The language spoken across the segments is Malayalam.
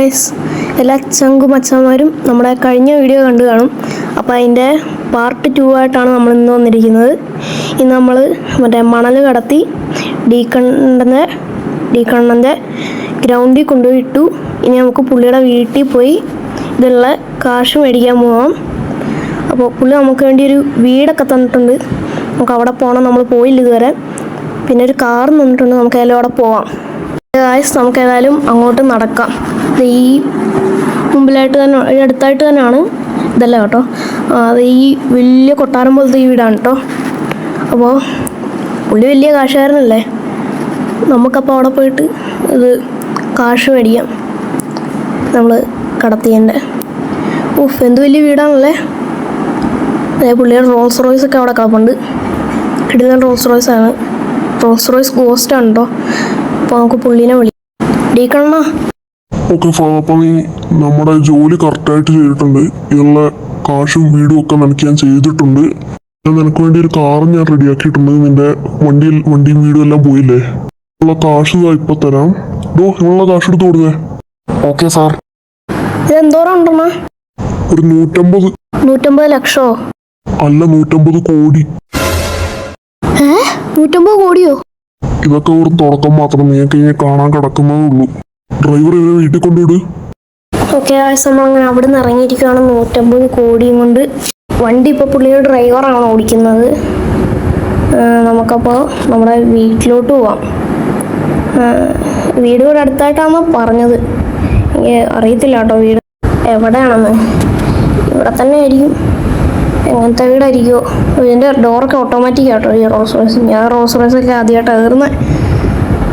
ഗായ്സ് എല്ലാ ചങ്കും അച്ഛന്മാരും നമ്മുടെ കഴിഞ്ഞ വീഡിയോ കണ്ടു കാണും. അപ്പോൾ അതിന്റെ പാർട്ട് ടു ആയിട്ടാണ് നമ്മൾ ഇന്ന് വന്നിരിക്കുന്നത്. ഇന്ന് നമ്മൾ മറ്റേ മണൽ കടത്തി ഡീക്കണ്ണന്റെ ഡീക്കണ്ണന്റെ ഗ്രൗണ്ടിൽ കൊണ്ടുപോയി ഇട്ടു ഇനി നമുക്ക് പുള്ളിയുടെ വീട്ടിൽ പോയി ഇതുള്ള കാശ് മേടിക്കാൻ പോവാം. അപ്പോൾ പുള്ളി നമുക്ക് വേണ്ടി ഒരു വീടൊക്കെ തന്നിട്ടുണ്ട്. നമുക്ക് അവിടെ പോകണം നമ്മൾ പോയില്ല ഇതുവരെ. പിന്നെ ഒരു കാർ തന്നിട്ടുണ്ട്. നമുക്ക് അവിടെ പോവാം. ഗായ്സ് നമുക്ക് ഏതായാലും അങ്ങോട്ട് നടക്കാം. ഈ മുമ്പിലായിട്ട് തന്നെ അടുത്തായിട്ട് തന്നെയാണ് ഇതല്ല കേട്ടോ. അത് ഈ വലിയ കൊട്ടാരം പോലത്തെ ഈ വീടാണ് കേട്ടോ. അപ്പോൾ പുള്ളി വലിയ കാശുകാരനല്ലേ? നമുക്കപ്പോൾ അവിടെ പോയിട്ട് ഇത് കാശ് മേടിക്കാം. നമ്മൾ കടത്തിയതിന്റെ ഉഫ് എന്ത് വലിയ വീടാണല്ലേ? അതേ പുള്ളിയുടെ റോൾസ് റോയ്സ് ഒക്കെ അവിടെ കിടപ്പുണ്ട്. കിടിലൻ റോൾസ് റോയ്സ് ആണ്. റോൾസ് റോയ്സ് ഗോസ്റ്റ് ആണ് കേട്ടോ. അപ്പോൾ നമുക്ക് പുള്ളിനെ വിളി ഡീക്കണ്ണ ഓക്കെ അപ്പം നീ നമ്മുടെ ജോലി കറക്റ്റായിട്ട് ചെയ്തിട്ടുണ്ട്. ഇതിനുള്ള കാശും വീടും ഒക്കെ നിനക്ക് ഞാൻ ചെയ്തിട്ടുണ്ട്. ഞാൻ നിനക്ക് വേണ്ടി ഒരു കാർ ഞാൻ റെഡിയാക്കിയിട്ടുണ്ട്. നിന്റെ വണ്ടിയിൽ വണ്ടിയും വീടും എല്ലാം പോയില്ലേ? ഉള്ള കാശ് ഇതാ ഇപ്പൊ തരാം. ഡോ നിങ്ങളുള്ള കാശ് എടുത്ത് കൊടുത്തേ ഓക്കെ സാർ. ഒരു നൂറ്റമ്പത് നൂറ്റമ്പത് ലക്ഷോ? അല്ല നൂറ്റമ്പത് കോടി. ഏ? നൂറ്റമ്പത് കോടിയോ? ഇതൊക്കെ ഒരു തുടക്കം മാത്രം. നിങ്ങൾക്ക് ഇനി കാണാൻ കിടക്കുന്നതേ ഉള്ളൂ. ഡ്രൈവർ ഇവരെ വീട്ടിൽ കൊണ്ടുവിട്. ഓക്കെ നമ്മൾ അങ്ങനെ അവിടെ നിന്ന് ഇറങ്ങിയിരിക്കുകയാണ്. നൂറ്റമ്പത് കോടിയും കൊണ്ട് വണ്ടി ഇപ്പോൾ പുള്ളിയുടെ ഡ്രൈവറാണ് ഓടിക്കുന്നത്. നമുക്കപ്പോ നമുക്കപ്പോൾ നമ്മുടെ വീട്ടിലോട്ട് പോവാം. വീട് ഇവിടെ അടുത്തായിട്ടാണ് പറഞ്ഞത്. എനിക്ക് അറിയത്തില്ല കേട്ടോ വീട് എവിടെയാണെന്ന്. ഇവിടെ തന്നെ ആയിരിക്കും. എങ്ങനത്തെ വീടായിരിക്കുമോ ഇതിന്റെ ഡോറൊക്കെ ഓട്ടോമാറ്റിക് ആട്ടോ ഈ റോസ് റോയ്സ് ഞാൻ റോസ് റോയ്സൊക്കെ ആദ്യമായിട്ട് കയറുന്നത്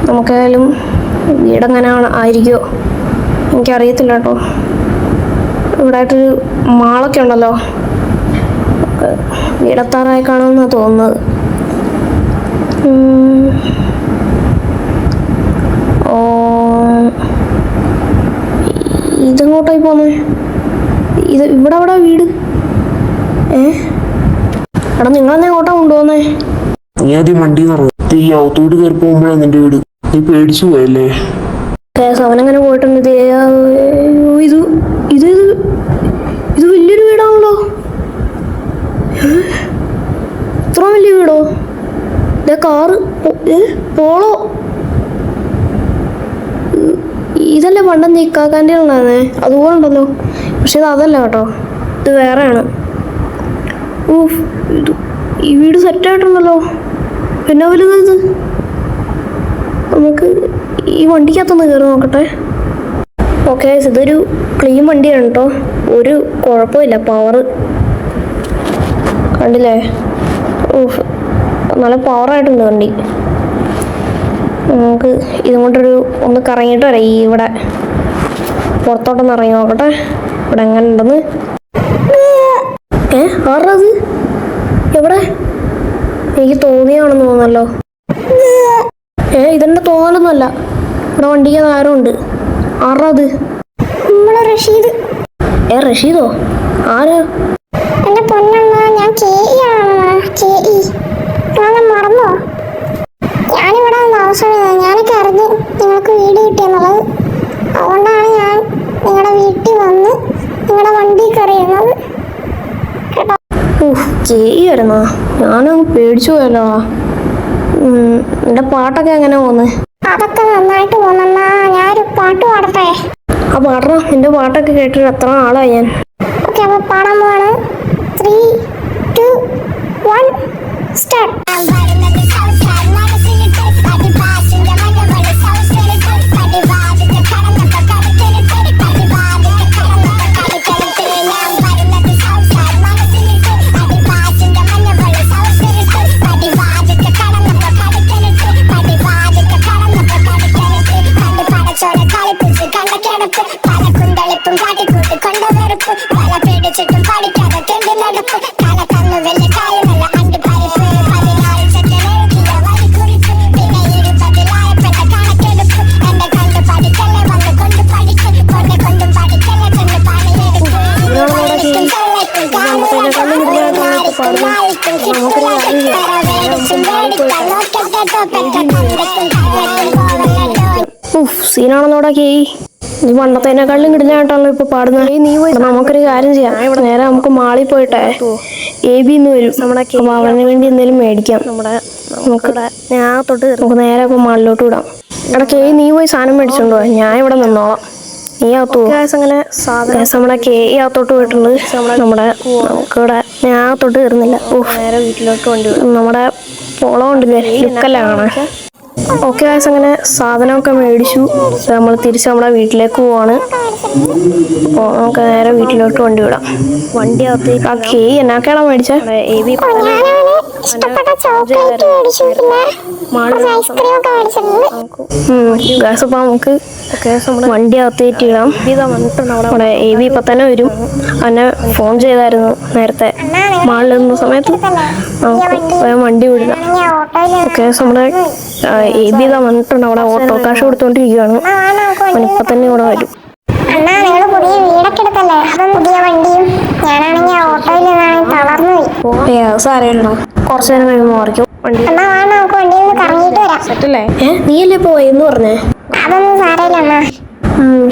നമുക്കായാലും വീടെങ്ങനെ ആയിരിക്കുമോ എനിക്കറിയത്തില്ല കേട്ടോ ഇവിടെ ആയിട്ടൊരു മാളൊക്കെ ഉണ്ടല്ലോ. വീടത്താറായി കാണുമെന്നാണ് തോന്നുന്നത്. ഓ. പോന്നേ? ഇത് ഇവിടെ എവിടെ വീട്? ഏ? എടാ നിങ്ങളെന്നെ എങ്ങോട്ടാ കൊണ്ടുപോന്നേ നീ ആദ്യം വണ്ടി നിറഞ്ഞു ഈ ഔത്തോട്ട് കയറി പോകുമ്പോഴാണ് നിന്റെ വീട്. നീ പേടിച്ചു പോയല്ലേ? അവനങ്ങനെ പോയിട്ടുണ്ട്. ഇത് ഇത് ഇത് ഇത് വലിയൊരു വീടാണല്ലോ. ഇത്ര വലിയ വീടോ? ദേ കാറ് പോളോ. ഇതല്ലേ പണ്ടെന്ന് ഇക്കാക്കാന്റെ ഉണ്ടായിരുന്നേ അതുപോലെ ഉണ്ടല്ലോ പക്ഷെ ഇത് അതല്ല കേട്ടോ. ഇത് വേറെയാണ്. ഊഫ് ഇത് ഈ വീട് സെറ്റായിട്ടുണ്ടല്ലോ പിന്നെ വലുത് ഇത്. നമുക്ക് ഈ വണ്ടിക്കകത്തൊന്ന് കയറി നോക്കട്ടെ. ഓക്കെ ഇതൊരു ക്ലീൻ വണ്ടിയാണ് കേട്ടോ ഒരു കുഴപ്പമില്ല പവർ കണ്ടില്ലേ? ഓ നല്ല പവറായിട്ടുണ്ട് വണ്ടി. നമുക്ക് ഇതും കൊണ്ടൊരു ഒന്ന് കറങ്ങിയിട്ട് വരാം. ഈ ഇവിടെ പുറത്തോട്ടൊന്ന് ഇറങ്ങി നോക്കട്ടെ. ഇവിടെ എങ്ങനെ ഉണ്ടെന്ന് അത് എവിടെ? എനിക്ക് തോന്നിയാണെന്ന് തോന്നല്ലോ ഏ ഇതെന്നെ തോന്നലൊന്നുമല്ല. ഇവിടെ വണ്ടിക്ക് അത് നമ്മൾ റഷീദ്. ഏ റഷീദോ? ആര്? എന്റെ പൊന്നമ്മ ഞാൻ ചേയിയാണ് ചേയി ഞാൻ മറന്നോ? ഞാനിവിടെ താമസിച്ചത്. ഞാനൊക്കെ അറിഞ്ഞ് നിങ്ങൾക്ക് വീട് കിട്ടിയെന്നുള്ളത്. അതുകൊണ്ടാണ് ഞാൻ നിങ്ങളുടെ വീട്ടിൽ വന്ന് നിങ്ങളുടെ വണ്ടി കയറിയിരുന്നത്. വരുന്നോ ഞാനങ്ങ് പേടിച്ചു പോയല്ലോ. എന്റെ പാട്ടൊക്കെ എങ്ങനെ പോന്ന്? അതൊക്കെ നന്നായിട്ട് പോന്നമ്മ ഞാനൊരു പാട്ട് പാടട്ടെ? ആ പാടണം എന്റെ പാട്ടൊക്കെ കേട്ടിട്ട് എത്ര ആളായി ഞാൻ. ഓക്കെ അപ്പൊ പാടാൻ പോവാണ്. ത്രീ ടു വൺ സ്റ്റാർട്ട് പഠിച്ചിട്ടും പഠിക്കാതെ തെണ്ടി നടപ്പ് തല തന്നു വലിയ കാര്യമല്ല അണ്ട് പരിപ്പ് പതിനാറ് ചെക്കനെഴുതിയ വഴി കുറിപ്പ് പിന്നെ ഇരുപതിലായപ്പെട്ട കണക്കെടുപ്പ് എന്റെ കണ്ട് പഠിക്കല്ലേ വന്ന് കൊണ്ട് പഠിച്ച് കൊണ്ട് കൊണ്ടും പഠിക്കല്ലേ ചെന്ന് പണിയെടുക്കും പണിയെടുക്കും നീ പണ്ടത്തേനേക്കാളും കിടിലായിട്ടാണല്ലോ ഇപ്പൊ പാടുന്നത്. നീ പോയി. നമുക്കൊരു കാര്യം ചെയ്യാം. നേരെ നമുക്ക് മാളിൽ പോയിട്ടെ. എ ബി എന്ന് വരും. നമ്മുടെ അവന് വേണ്ടി എന്തെങ്കിലും മേടിക്കാം. നമ്മുടെ നമുക്ക് ഞാൻ തൊട്ട് നമുക്ക് നേരെ ഇപ്പൊ മാളിലോട്ട് വിടാം. ഇവിടെ കെ നീ പോയി സാധനം മേടിച്ചോണ്ടോ? ഞാൻ ഇവിടെ നിന്നോളാം. നീ അകത്തു അങ്ങനെ നമ്മുടെ കെ അകത്തോട്ട് പോയിട്ടുണ്ട്. നമ്മുടെ നമുക്കിവിടെ ഞാൻ അകത്തോട്ട് കയറുന്നില്ല നേരെ വീട്ടിലോട്ട് വണ്ടി നമ്മുടെ പോളം ഉണ്ടല്ലേ ലുക്കല്ല കാണാൻ ഓക്കെ ഗായ്സ് അങ്ങനെ സാധനമൊക്കെ മേടിച്ചു. നമ്മൾ തിരിച്ച് നമ്മുടെ വീട്ടിലേക്ക് പോവാണ്. അപ്പോൾ നമുക്ക് നേരെ വീട്ടിലോട്ട് വണ്ടി വിടാം. വണ്ടി അകത്തേക്ക് ആ കേ എന്നാക്കാണോ മേടിച്ചത് എ ബി ഇഷ്ടപ്പെട്ട ചോക്ലേറ്റ് മേടിച്ചു നമുക്ക് വണ്ടി അകത്തേറ്റ് ഇടാം. നമ്മുടെ എ ബി ഇപ്പം തന്നെ വരും. എന്നെ ഫോൺ ചെയ്തായിരുന്നു നേരത്തെ. മാളിൽ നിന്ന സമയത്ത് നമുക്ക് വണ്ടി വിടാം ഞാൻ ഓട്ടോയിൽ ഓക്കെ നമ്മുടെ എ ബി ഇതാ വന്നിട്ടുണ്ട്. അവിടെ ഓട്ടോ കാശ് കൊടുത്തോണ്ടിരിക്കുകയാണ് അവനിപ്പം തന്നെ ഇവിടെ വരും. അണ്ണാ നിങ്ങൾ പുതിയ വീടൊക്കെ എടുത്തല്ലേ? അപ്പം പുതിയ വണ്ടിയും ഞാനാണെങ്കിൽ ഓട്ടോയിൽ തളർന്നു പോയി ഏ അത് സാരമില്ലടാ. കുറച്ച് നേരം കഴിയുമ്പോൾ മാറിക്കും. വണ്ടി സെറ്റല്ലേ? നീയല്ലേ പോയെന്ന് പറഞ്ഞേ?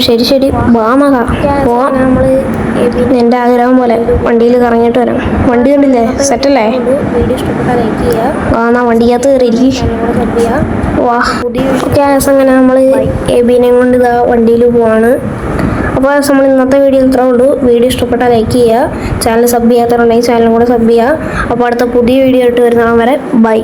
ശരി ശരി. വാമക പോവാം. നമ്മൾ എന്റെ ആഗ്രഹം പോലെ വണ്ടിയിൽ കറങ്ങിട്ട് വരാം. വണ്ടി കണ്ടില്ലേ? സെറ്റല്ലേ? വാ എന്നാ വണ്ടിക്കകത്ത് കയറിയിരിക്കും വാ. ഓക്കെ അങ്ങനെ നമ്മൾ എബിനെയും ബിനെ കൊണ്ട് ഇതാ വണ്ടിയിൽ പോവാണ്. അപ്പോൾ നമ്മൾ ഇന്നത്തെ വീഡിയോ ഇത്രേ ഉള്ളൂ. വീഡിയോ ഇഷ്ടപ്പെട്ടാൽ ലൈക്ക് ചെയ്യുക. ചാനൽ സബ് ചെയ്യാത്തവരുണ്ടെങ്കിൽ ചാനലും കൂടെ സബ് ചെയ്യുക. അപ്പോൾ അടുത്ത പുതിയ വീഡിയോ ആയിട്ട് വരുന്നവരെ വരെ ബൈ